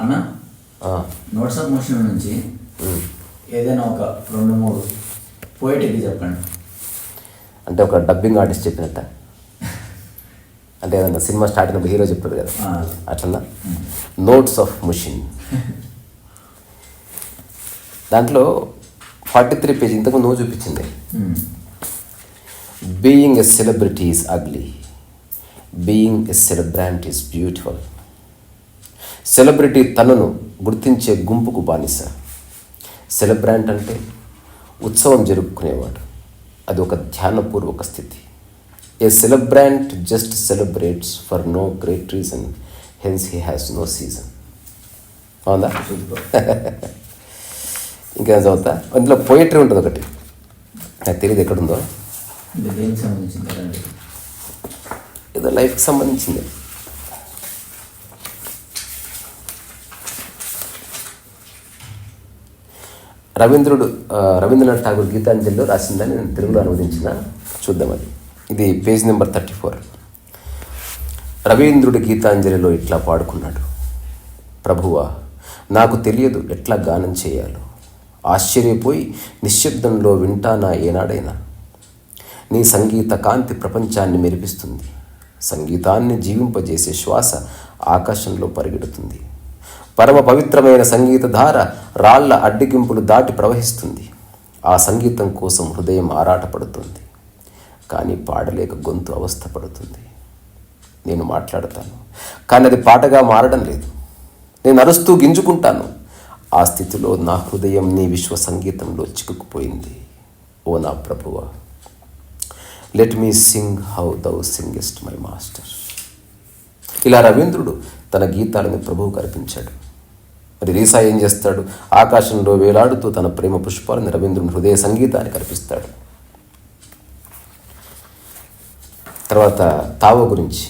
అన్న? Notes of motion నుంచి. ఏదైనా ఒక రెండు మూడు చెప్పండి. అంటే ఒక డబ్బింగ్ ఆర్టిస్ట్ చెప్పినట్ట. అంటే ఏదన్నా సినిమా స్టార్ట్ అయినప్పుడు హీరో చెప్తాడు కదా. ఆ. అట్లన్నా నోట్స్ ఆఫ్ ముషిన్ దాంట్లో ఫార్టీ త్రీ పేజ్ ఇంతకు నువ్వు చూపించింది. Being a celebrity is ugly being a celebrant is beautiful celebrity తనను గుర్తించే గుంపుకు బానిస. సెలబ్రాంట్ అంటే ఉత్సవం జరుపుకునేవాడు. అది ఒక ధ్యానపూర్వక స్థితి. A celebrant just celebrates for no great reason hence he has no season. Super. ఇంకేం చదువుతా? అందులో పోయిటరీ ఉంటుంది ఒకటి. నాకు తెలియదు ఎక్కడుందో. ఏదో లైఫ్కి సంబంధించింది. రవీంద్రుడు రవీంద్రనాథ్ ఠాగూర్ గీతాంజలిలో రాసిందని నేను తెలుగులో అనువదించిన. చూద్దాం అది. ఇది పేజ్ నెంబర్ థర్టీ ఫోర్. రవీంద్రుడు గీతాంజలిలో ఇట్లా పాడుకున్నాడు. ప్రభువా నాకు తెలియదు ఎట్లా గానం చేయాలో. ఆశ్చర్యపోయి నిశ్శబ్దంలో వింటానా ఏనాడైనా. నీ సంగీత కాంతి ప్రపంచాన్ని మెరిపిస్తుంది. సంగీతాన్ని జీవింపజేసే శ్వాస ఆకాశంలో పరిగెడుతుంది. పరమ పవిత్రమైన సంగీత ధార రాళ్ళ అడ్డగింపులు దాటి ప్రవహిస్తుంది. ఆ సంగీతం కోసం హృదయం ఆరాటపడుతుంది. కానీ పాడలేక గొంతు అవస్థపడుతుంది నేను మాట్లాడతాను. కానీ అది పాటగా మారడం లేదు. నేను అరుస్తూ గింజుకుంటాను. ఆ స్థితిలో నా హృదయం నీ విశ్వ సంగీతంలో చిక్కుకుపోయింది. ఓ నా ప్రభువ let me sing how thou singest my master ఇలా రవీంద్రుడు తన గీతాలను ప్రభువుకు అర్పించాడు మరి రీసా ఏం చేస్తాడు? ఆకాశంలో వేలాడుతూ తన ప్రేమ పుష్పాలను రవీంద్రుని హృదయ సంగీతానికి అర్పిస్తాడు తర్వాత తావో గురించి.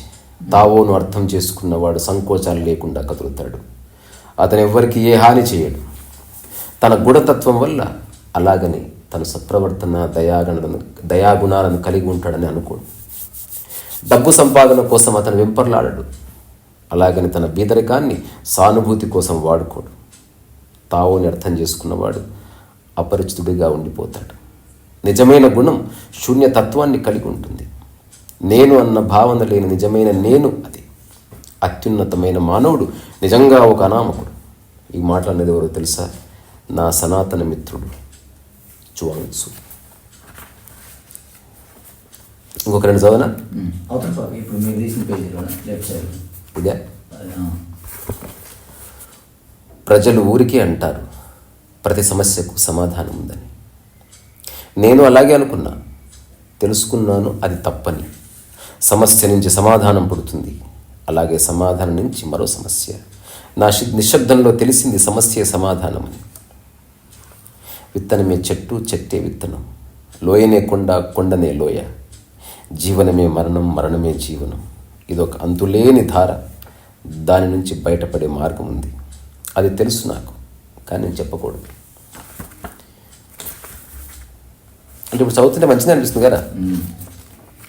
తావోను అర్థం చేసుకున్నవాడు సంకోచాలు లేకుండా కదులుతాడు. అతను ఎవ్వరికి ఏ హాని చేయడు. తన గుణతత్వం వల్ల అలాగని తన సత్ప్రవర్తన దయాగణలను దయాగుణాలను కలిగి ఉంటాడని అనుకోడు. డబ్బు సంపాదన కోసం అతను వెంపర్లాడడు. అలాగని తన బీదరికాన్ని సానుభూతి కోసం వాడుకోడు. తావోని అర్థం చేసుకున్నవాడు అపరిచితుడిగా ఉండిపోతాడు. నిజమైన గుణం శూన్యతత్వాన్ని కలిగి ఉంటుంది. నేను అన్న భావన లేని నిజమైన నేను అది. అత్యున్నతమైన మానవుడు నిజంగా ఒక అనామకుడు. ఈ మాట అనేది ఎవరో తెలుసా? నా సనాతన మిత్రుడు చువాంగ్సు. ఇంకొక రెండు చదవనా? ఇప్పుడు మీరు తీసిన పేజీలో లెఫ్ట్ సైడ్. ఇదే. ప్రజలు ఊరికే అంటారు ప్రతి సమస్యకు సమాధానం ఉందని. నేను అలాగే అనుకున్నా. తెలుసుకున్నాను అది తప్పని. సమస్య నుంచి సమాధానం పుడుతుంది. అలాగే సమాధానం నుంచి మరో సమస్య. నా నిశ్శబ్దంలో తెలిసింది సమస్య సమాధానమని విత్తనమే చెట్టు చెట్టే విత్తనం. లోయనే కొండ కొండనే లోయ. జీవనమే మరణం మరణమే జీవనం. ఇదొక అంతులేని ధార. దాని నుంచి బయటపడే మార్గం ఉంది. అది తెలుసు నాకు కానీ నేను చెప్పకూడదు. అంటే ఇప్పుడు చదువుతుంటే మంచిది అనిపిస్తుంది కదా.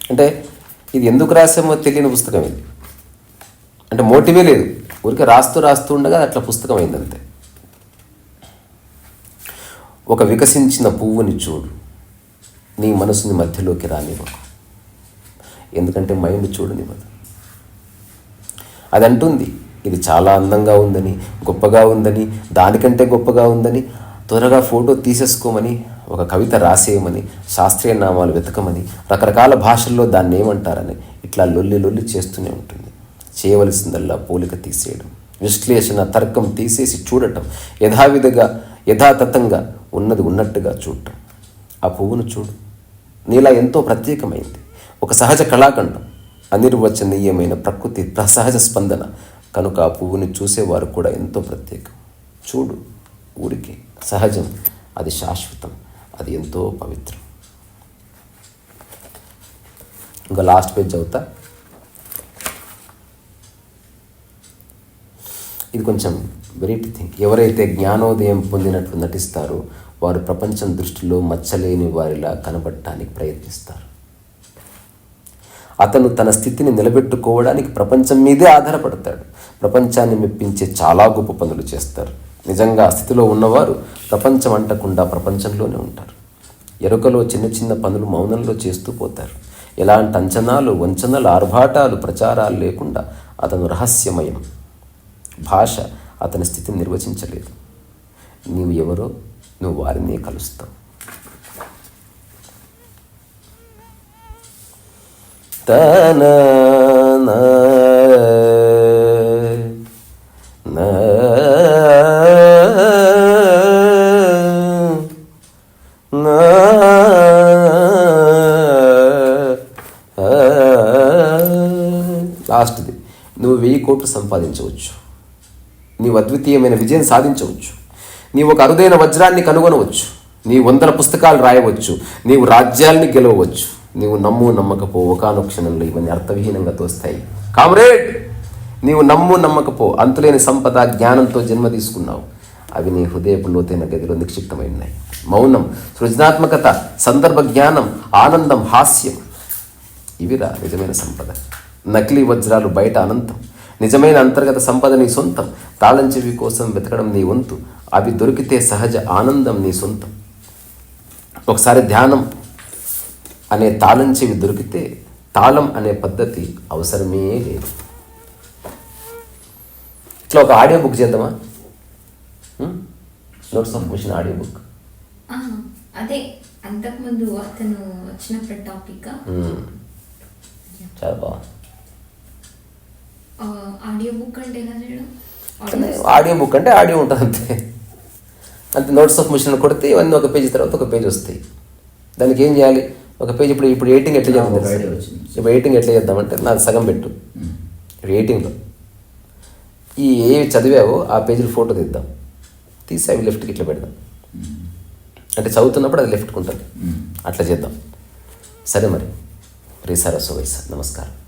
అంటే ఇది ఎందుకు రాసామో తెలియని పుస్తకం ఇది. అంటే మోటివే లేదు. ఊరికే రాస్తూ రాస్తూ ఉండగా అట్లా పుస్తకం అయింది అంతే. ఒక వికసించిన పువ్వుని చూడు. నీ మనసుని మధ్యలోకి రానివ్వకు. ఎందుకంటే మైండ్ చూడనివ్వదు. అది అంటుంది ఇది చాలా అందంగా ఉందని గొప్పగా ఉందని దానికంటే గొప్పగా ఉందని త్వరగా ఫోటో తీసేసుకోమని ఒక కవిత రాసేయమని శాస్త్రీయ నామాలు వెతకమని రకరకాల భాషల్లో దాన్ని ఏమంటారని ఇట్లా లొల్లి లొల్లి చేస్తూనే ఉంటుంది. చేయవలసిందల్లా పోలిక తీసేయడం విశ్లేషణ తర్కం తీసేసి చూడటం యథావిధిగా యథాతథంగా ఉన్నది ఉన్నట్టుగా చూడటం. ఆ పువ్వును చూడు. నీలా ఎంతో ప్రత్యేకమైంది. ఒక సహజ కళాఖండం. అనిర్వచనీయమైన ప్రకృతి సహజ స్పందన. కనుక ఆ పువ్వుని చూసేవారు కూడా ఎంతో ప్రత్యేకం. చూడు ఊరికే. సహజం. అది శాశ్వతం. అది ఎంతో పవిత్రం. ఇంకా లాస్ట్ పేజ్ అవుతా ఇది కొంచెం వెరైటీ థింగ్ ఎవరైతే జ్ఞానోదయం పొందినట్లు నటిస్తారో వారు ప్రపంచం దృష్టిలో మచ్చలేని వారిలా కనబడటానికి ప్రయత్నిస్తారు. అతను తన స్థితిని నిలబెట్టుకోవడానికి ప్రపంచం మీదే ఆధారపడతాడు. ప్రపంచాన్ని మెప్పించే చాలా గొప్ప పనులు చేస్తారు. నిజంగా స్థితిలో ఉన్నవారు ప్రపంచం అంటకుండా ప్రపంచంలోనే ఉంటారు. ఎరుకలో చిన్న చిన్న పనులు మౌనంలో చేస్తూ పోతారు. ఎలాంటి అంచనాలు వంచనలు ఆర్భాటాలు ప్రచారాలు లేకుండా అతను రహస్యమయం. భాష అతని స్థితిని నిర్వచించలేదు. నీవు ఎవరో నువ్వు వారిని కలుస్తావు. లాస్ట్ది. నువ్వు వెయ్యి కోట్లు సంపాదించవచ్చు. నీవు అద్వితీయమైన విజయం సాధించవచ్చు. నీవు ఒక అరుదైన వజ్రాన్ని కనుగొనవచ్చు. నీ వందల పుస్తకాలు రాయవచ్చు. నీవు రాజ్యాల్ని గెలవవచ్చు. నీవు నమ్ము నమ్మకపో ఒకనొక క్షణంలో ఇవన్నీ అర్థవిహీనంగా తోస్తాయి కామ్రేడ్ నీవు నమ్ము నమ్మకపో అంతులేని సంపద జ్ఞానంతో జన్మ తీసుకున్నావు అవి నీ హృదయపు లోతైన గదిలో నిక్షిప్తమై ఉన్నాయి మౌనం సృజనాత్మకత సందర్భ జ్ఞానం ఆనందం హాస్యం ఇవిరా నిజమైన సంపద నకిలీ వజ్రాలు బయట అనంతం నిజమైన అంతర్గత సంపద నీ సొంతం తాళం చెవి కోసం వెతకడం నీ వంతు అవి దొరికితే సహజ ఆనందం నీ సొంతం ఒకసారి ధ్యానం అనే తాళం చెవి దొరికితే తాళం అనే పద్ధతి అవసరమే లేదు. ఇట్లా ఒక ఆడియో బుక్ చేద్దామా? Notes of mission audio book. అదే అంతకుముందు అతను వచ్చినప్పుడు టాపిక్. చాలా బాగుంది. ఆడియో బుక్ అంటే ఎలా చేయడం? కానీ ఆడియో బుక్ అంటే ఆడియో ఉంటుంది అంతే. అంతే నోట్స్ ఆఫ్ మిషన్ కొడితే ఇవన్నీ ఒక పేజీ తర్వాత ఒక పేజ్ వస్తాయి. దానికి ఏం చేయాలి? ఒక పేజ్ ఇప్పుడు ఇప్పుడు ఎయిటింగ్ ఎట్లా చేద్దాం. ఇప్పుడు ఎయిటింగ్ ఎట్లా చేద్దామంటే నాది సగం పెట్టు. ఇప్పుడు ఎయిటింగ్లో ఈ ఏ చదివావో ఆ పేజీలో ఫోటో తీద్దాం. తీసి అవి లెఫ్ట్కి ఇట్లా పెడదాం. అంటే చదువుతున్నప్పుడు అది లెఫ్ట్కి ఉంటుంది. అట్లా చేద్దాం. సరే మరి. రీసారస్వ వయసు. నమస్కారం.